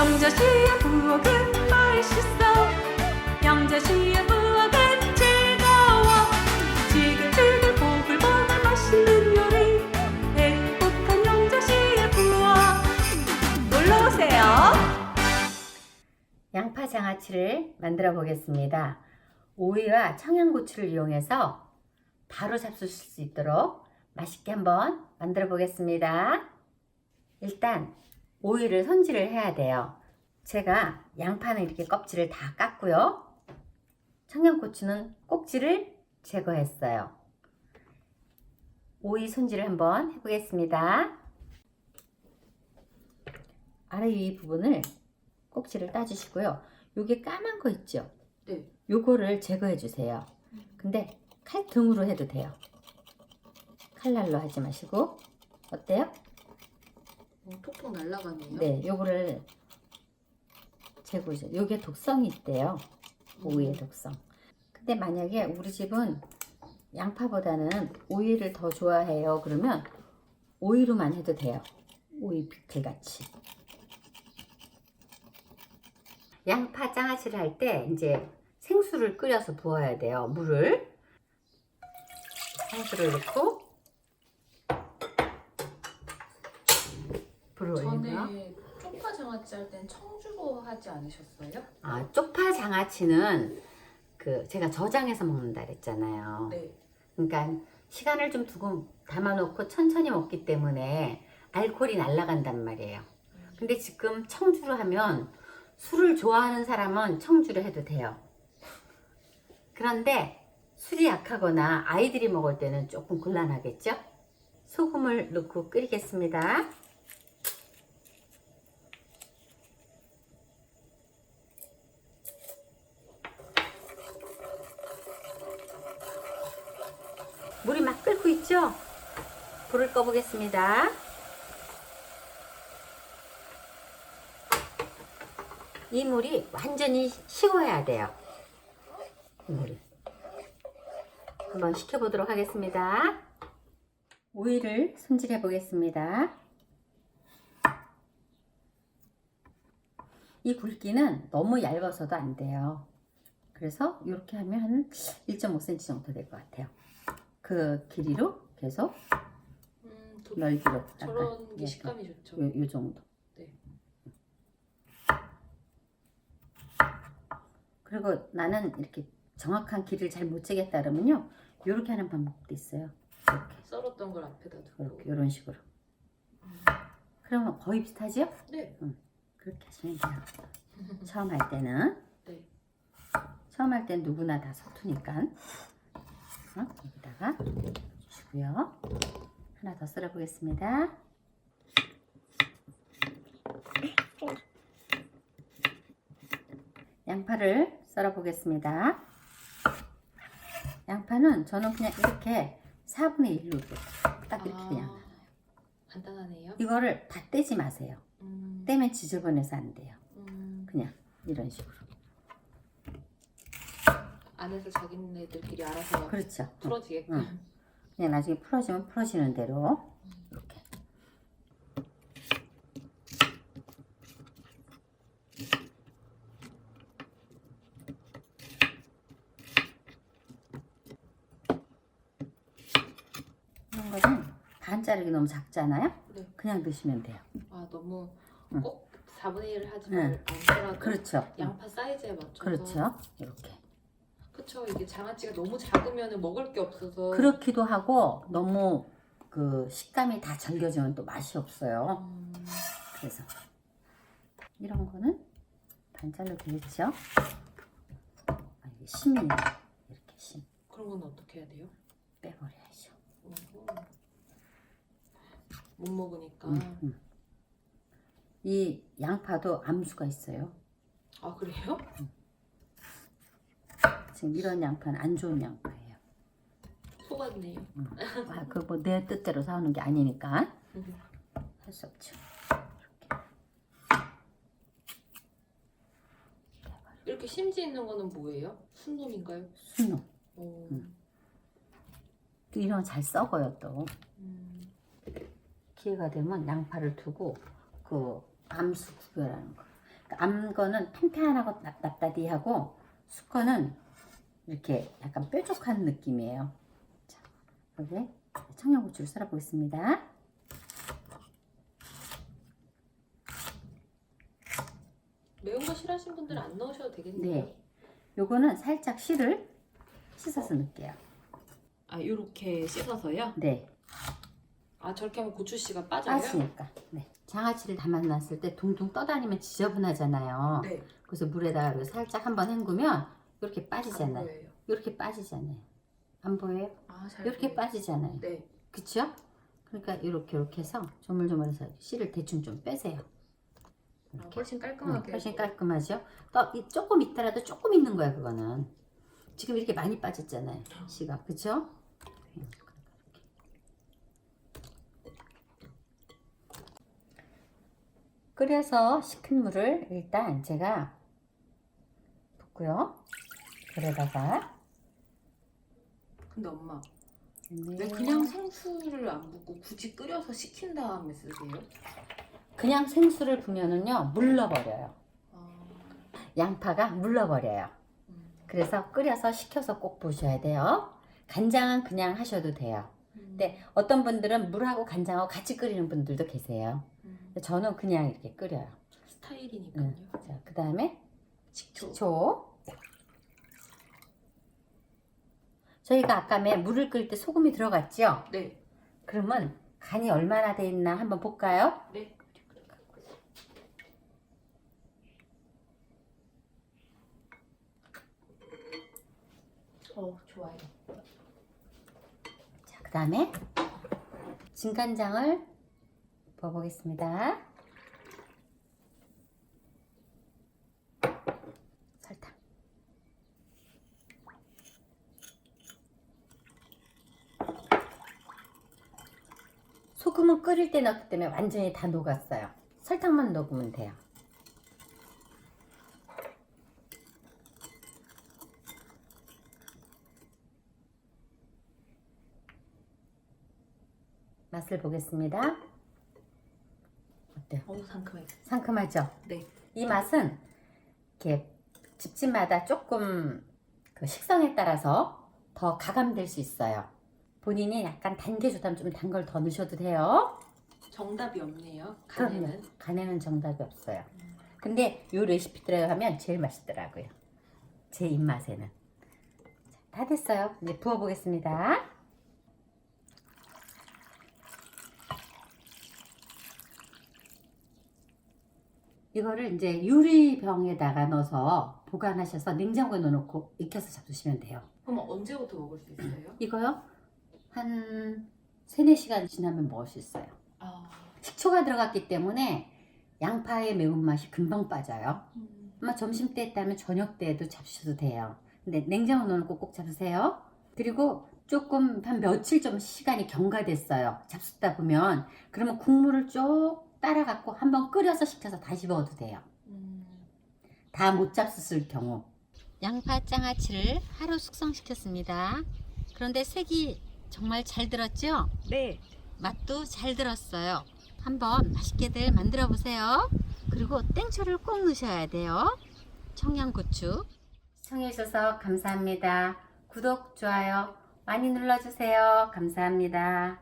영자씨의 부엌은 맛있어. 영자씨의 부엌은 즐거워. 지글지글 보글보글 맛있는 요리. 행복한 영자씨의 부엌. 놀러오세요. 양파 장아찌를 만들어 보겠습니다. 오이와 청양고추를 이용해서 바로 잡수실 수 있도록 맛있게 한번 만들어 보겠습니다. 일단 오이를 손질을 해야 돼요. 제가 양파는 이렇게 껍질을 다 깠고요. 청양고추는 꼭지를 제거했어요. 오이 손질을 한번 해보겠습니다. 아래 위 부분을 꼭지를 따주시고요. 요게 까만 거 있죠? 네. 요거를 제거해 주세요. 근데 칼등으로 해도 돼요. 칼날로 하지 마시고 어때요? 어, 톡톡 날아가네요. 네, 요거를 제거해 요게 독성이 있대요. 오이의 독성. 근데 만약에 우리 집은 양파보다는 오이를 더 좋아해요. 그러면 오이로만 해도 돼요. 오이 피클 같이. 양파 장아찌를 할 때 이제 생수를 끓여서 부어야 돼요. 물을 생수를 넣고 전에 쪽파 장아찌 할 땐 청주로 하지 않으셨어요? 아, 쪽파 장아찌는 그 제가 저장해서 먹는다 그랬잖아요. 네. 그러니까 시간을 좀 두고 담아놓고 천천히 먹기 때문에 알코올이 날아간단 말이에요. 근데 지금 청주로 하면 술을 좋아하는 사람은 청주로 해도 돼요. 그런데 술이 약하거나 아이들이 먹을 때는 조금 곤란하겠죠? 소금을 넣고 끓이겠습니다. 물이 막 끓고 있죠? 불을 꺼보겠습니다. 이 물이 완전히 식어야 돼요. 이 물이. 한번 식혀보도록 하겠습니다. 오이를 손질해 보겠습니다. 이 굵기는 너무 얇아서도 안 돼요. 그래서 이렇게 하면 한 1.5cm 정도 될 것 같아요. 그 길이로 계속 넓이로 저런 게 식감이 좋죠. 요, 요 정도. 네. 그리고 나는 이렇게 정확한 길을 잘 못 재겠다 그러면요. 이렇게 하는 방법도 있어요. 이렇게, 썰었던 걸 앞에다 두고. 이렇게 이런 식으로. 그러면 거의 비슷하죠? 네. 그렇게 하시면 돼요. 처음 할 때는 네. 처음 할 땐 누구나 다 서투니까 어? 여기다가 주시고요. 하나 더 썰어 보겠습니다. 양파를 썰어 보겠습니다. 양파는 저는 그냥 이렇게 4분의 1로 딱 이렇게 그냥 간단하네요. 이거를 다 떼지 마세요. 음, 떼면 지저분해서 안 돼요. 음, 그냥 이런 식으로. 안에서 자기네들끼리 알아서 그렇죠. 어. 풀어지게끔. 응. 그냥 나중에 풀어지면 풀어지는 대로 이렇게. 이런 거는 반 자르기 너무 작잖아요. 네. 그냥 넣으시면 돼요. 아 너무 응. 꼭 4분의 1을 하지 응. 말 않더라도 그렇죠. 응. 양파 사이즈에 맞춰서. 그렇죠. 이렇게. 그쵸. 이게 장아찌가 너무 작으면 먹을 게 없어서. 그렇기도 하고 너무 그 식감이 다 절겨지면 또 맛이 없어요. 음, 그래서 이런 거는 반잘로 되겠죠? 아, 이게 심이네. 이렇게 심 그런 건 어떻게 해야 돼요? 빼버려야죠. 오호. 못 먹으니까. 음, 음. 이 양파도 암수가 있어요. 아 그래요? 지금 이런 양파는 안 좋은 양파예요. 속았네요. 아, 그뭐 내 뜻대로 사오는 게 아니니까 할 수 없죠. 이렇게 심지 있는 거는 뭐예요? 순놈인가요? 순놈. 오. 음. 또 이런 거 잘 썩어요 또. 음. 기회가 되면 양파를 두고 그 암수 구별하는 거. 암 거는 납- 납다디하고 수거는 이렇게 약간 뾰족한 느낌이에요. 자, 여기 청양고추를 썰어 보겠습니다. 매운 거 싫어하시는 분들은 안 넣으셔도 되겠네요. 네. 요거는 살짝 씨를 씻어서 넣을게요. 아 요렇게 씻어서요? 네. 아 저렇게 하면 고추씨가 빠져요? 빠지니까. 네. 장아찌를 담아놨을 때 둥둥 떠다니면 지저분하잖아요. 네. 그래서 물에다가 살짝 한번 헹구면 이렇게 안 빠지잖아요. 보여요. 이렇게 빠지잖아요. 안 보여요? 아 잘 이렇게 빠지잖아요. 네. 그쵸? 그러니까 이렇게 이렇게 해서 조물조물해서 씨를 대충 좀 빼세요. 아, 이렇게. 훨씬 응, 깔끔하게. 훨씬 깔끔하죠? 또 이- 조금 있더라도 조금 있는 거야 그거는. 지금 이렇게 많이 빠졌잖아요. 씨가 그쵸? 끓여서 식힌 물을 일단 제가 붓고요. 그러다가 근데 엄마 네. 왜 그냥 생수를 안 붓고 굳이 끓여서 식힌 다음에 쓰세요? 그냥 생수를 부면은요 물러버려요. 아, 양파가 물러버려요. 음. 그래서 끓여서 식혀서 꼭 보셔야 돼요. 간장은 그냥 하셔도 돼요. 음. 근데 어떤 분들은 물하고 간장하고 같이 끓이는 분들도 계세요. 음. 근데 저는 그냥 이렇게 끓여요. 스타일이니까요. 응. 자, 그 다음에 식초. 식초. 저희가 아까에 물을 끓일 때 소금이 들어갔죠? 네. 그러면 간이 얼마나 돼 있나 한번 볼까요? 네. 어 좋아요. 자, 그 다음에 진간장을 부어보겠습니다. 설탕. 소금은 끓일 때 넣기 때문에 완전히 다 녹았어요. 설탕만 넣으면 돼요. 맛을 보겠습니다. 어때요? 어우 상큼해. 상큼하죠? 네. 이 맛은 이렇게 집집마다 조금 그 식성에 따라서 더 가감될 수 있어요. 본인이 약간 단게 좋다면 좀 단 걸 더 넣으셔도 돼요. 정답이 없네요. 그럼요. 간에는. 간에는 정답이 없어요. 근데 이 레시피대로 하면 제일 맛있더라고요. 제 입맛에는. 자, 다 됐어요. 이제 부어보겠습니다. 이거를 이제 유리병에다가 넣어서 보관하셔서 냉장고에 넣어놓고 익혀서 잡수시면 돼요. 그럼 언제부터 먹을 수 있어요? 이거요? 한 3, 4시간 지나면 먹을 수 있어요. 아. 식초가 들어갔기 때문에 양파의 매운맛이 금방 빠져요. 음. 아마 점심 때 했다면 저녁 때에도 잡수셔도 돼요. 근데 냉장고 넣어놓고 꼭 잡으세요. 그리고 조금 한 며칠 좀 시간이 경과됐어요. 잡수다 보면 그러면 국물을 쭉 따라갖고 한번 끓여서 식혀서 다시 먹어도 돼요. 음. 다못 잡수실 경우. 양파 장아찌를 하루 숙성시켰습니다. 그런데 색이 정말 잘 들었죠? 네. 맛도 잘 들었어요. 한번 맛있게들 만들어 보세요. 그리고 땡초를 꼭 넣으셔야 돼요. 청양고추. 시청해주셔서 감사합니다. 구독, 좋아요 많이 눌러주세요. 감사합니다.